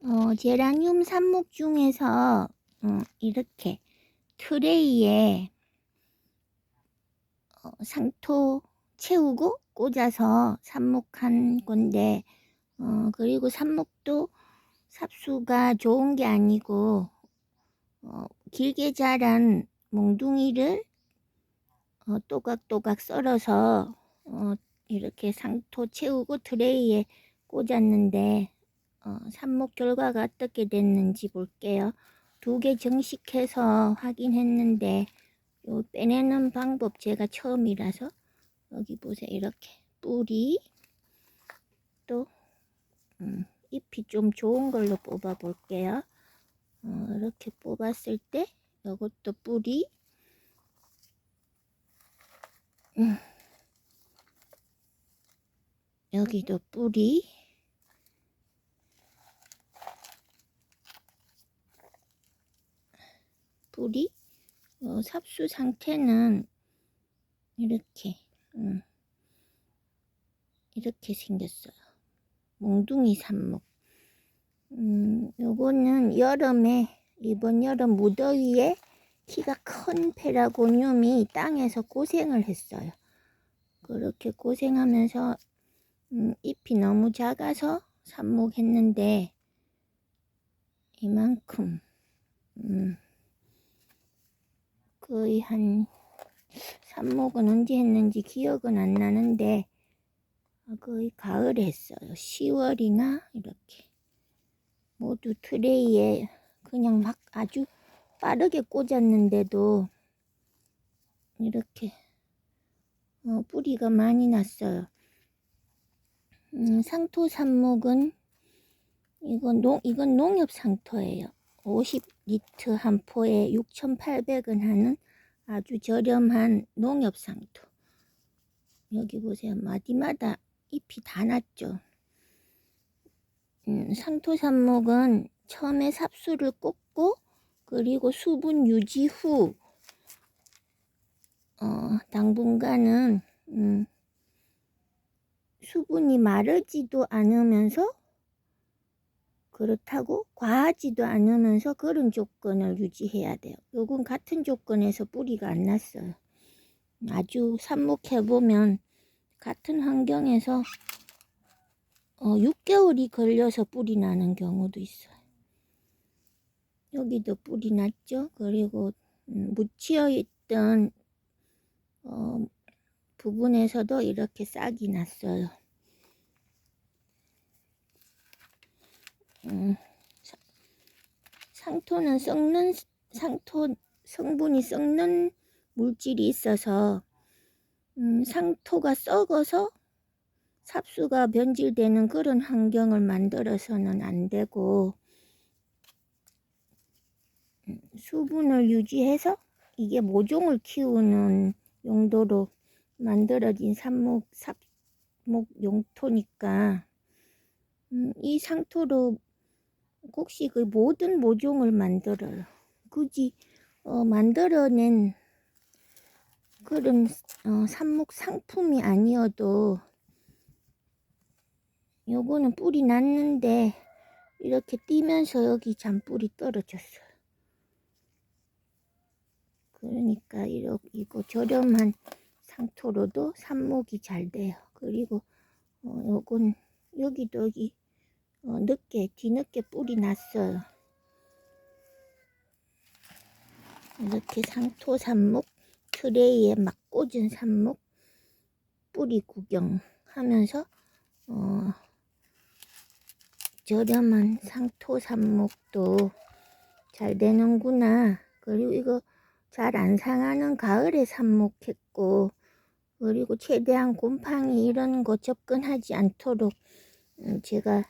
어, 제라늄 삽목 중에서 어, 이렇게 트레이에 어, 상토 채우고 꽂아서 삽목한 건데 어, 그리고 삽목도 삽수가 좋은 게 아니고 어, 길게 자란 몽둥이를 어, 또각또각 썰어서 어, 이렇게 상토 채우고 트레이에 꽂았는데 어, 삽목 결과가 어떻게 됐는지 볼게요. 두 개 정식해서 확인했는데 요 빼내는 방법 제가 처음이라서 여기 보세요. 이렇게 뿌리 또 음, 잎이 좀 좋은 걸로 뽑아 볼게요. 어, 이렇게 뽑았을 때 이것도 뿌리 음, 여기도 뿌리 뿌리 어, 삽수 상태는 이렇게 음, 이렇게 생겼어요. 몽둥이 삽목. 음, 요거는 여름에 이번 여름 무더위에 키가 큰 페라고늄이 땅에서 고생을 했어요. 그렇게 고생하면서 음, 잎이 너무 작아서 삽목했는데 이만큼 음, 거의 한 삽목은 언제 했는지 기억은 안 나는데 어, 거의 가을에 했어요. 10월이나 이렇게 모두 트레이에 그냥 막 아주 빠르게 꽂았는데도 이렇게 어, 뿌리가 많이 났어요. 음, 상토 삽목은 이건 농 이건 농협 상토예요. 50리터 한 포에 6,800원 하는 아주 저렴한 농협 상토. 여기 보세요. 마디마다 잎이 다 났죠. 음, 상토 삽목은 처음에 삽수를 꽂고 그리고 수분 유지 후 어, 당분간은 음, 수분이 마르지도 않으면서 그렇다고 과하지도 않으면서 그런 조건을 유지해야 돼요. 요건 같은 조건에서 뿌리가 안 났어요. 아주 삽목해보면 같은 환경에서 어, 6개월이 걸려서 뿌리 나는 경우도 있어요. 여기도 뿌리 났죠. 그리고 음, 묻혀 있던 어, 부분에서도 이렇게 싹이 났어요. 음, 사- 상토는 썩는 상토 성분이 썩는 물질이 있어서 음, 상토가 썩어서 삽수가 변질되는 그런 환경을 만들어서는 안 되고 음, 수분을 유지해서 이게 모종을 키우는 용도로 만들어진 삽목 삽목 용토니까 음, 이 상토로 혹시 그 모든 모종을 만들어요. 굳이 어, 만들어낸 그런 어, 삽목 상품이 아니어도 요거는 뿌리 났는데 이렇게 뛰면서 여기 잔뿌리 떨어졌어요. 그러니까 이러, 이거 저렴한 상토로도 삽목이 잘 돼요. 그리고 어, 요건 여기도 여기 어, 늦게 뒤늦게 뿌리 났어요. 이렇게 상토 삽목 트레이에 막 꽂은 삽목 뿌리 구경하면서 어, 저렴한 상토 삽목도 잘 되는구나. 그리고 이거 잘 안 상하는 가을에 삽목했고 그리고 최대한 곰팡이 이런 거 접근하지 않도록 음, 제가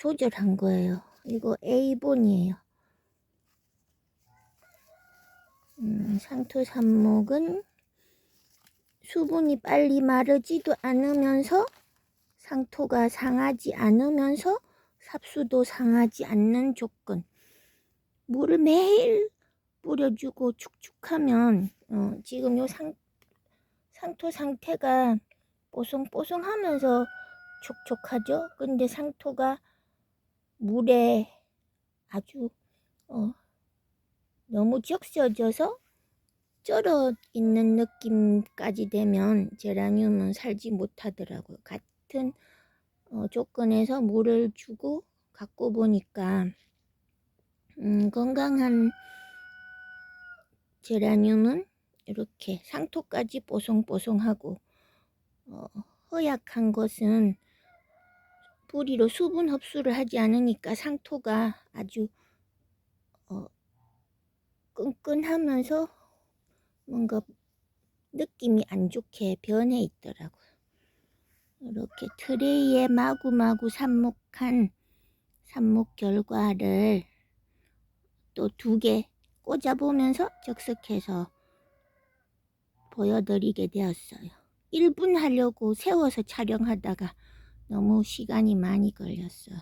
조절한 거예요. 이거 A본이에요. 음, 상토 삽목은 수분이 빨리 마르지도 않으면서 상토가 상하지 않으면서 삽수도 상하지 않는 조건. 물을 매일 뿌려주고 축축하면 어, 지금 요 상, 상토 상태가 뽀송뽀송하면서 촉촉하죠. 근데 상토가 물에 아주 어, 너무 적셔져서 쩔어 있는 느낌까지 되면 제라늄은 살지 못하더라고요. 같은 어, 조건에서 물을 주고 갖고 보니까 음, 건강한 제라늄은 이렇게 상토까지 뽀송뽀송하고 어, 허약한 것은 뿌리로 수분 흡수를 하지 않으니까 상토가 아주 어, 끈끈하면서 뭔가 느낌이 안 좋게 변해 있더라고요. 이렇게 트레이에 마구마구 삽목한 삽목 결과를 또 두 개 꽂아보면서 적석해서 보여드리게 되었어요. 1분 하려고 세워서 촬영하다가 너무 시간이 많이 걸렸어요.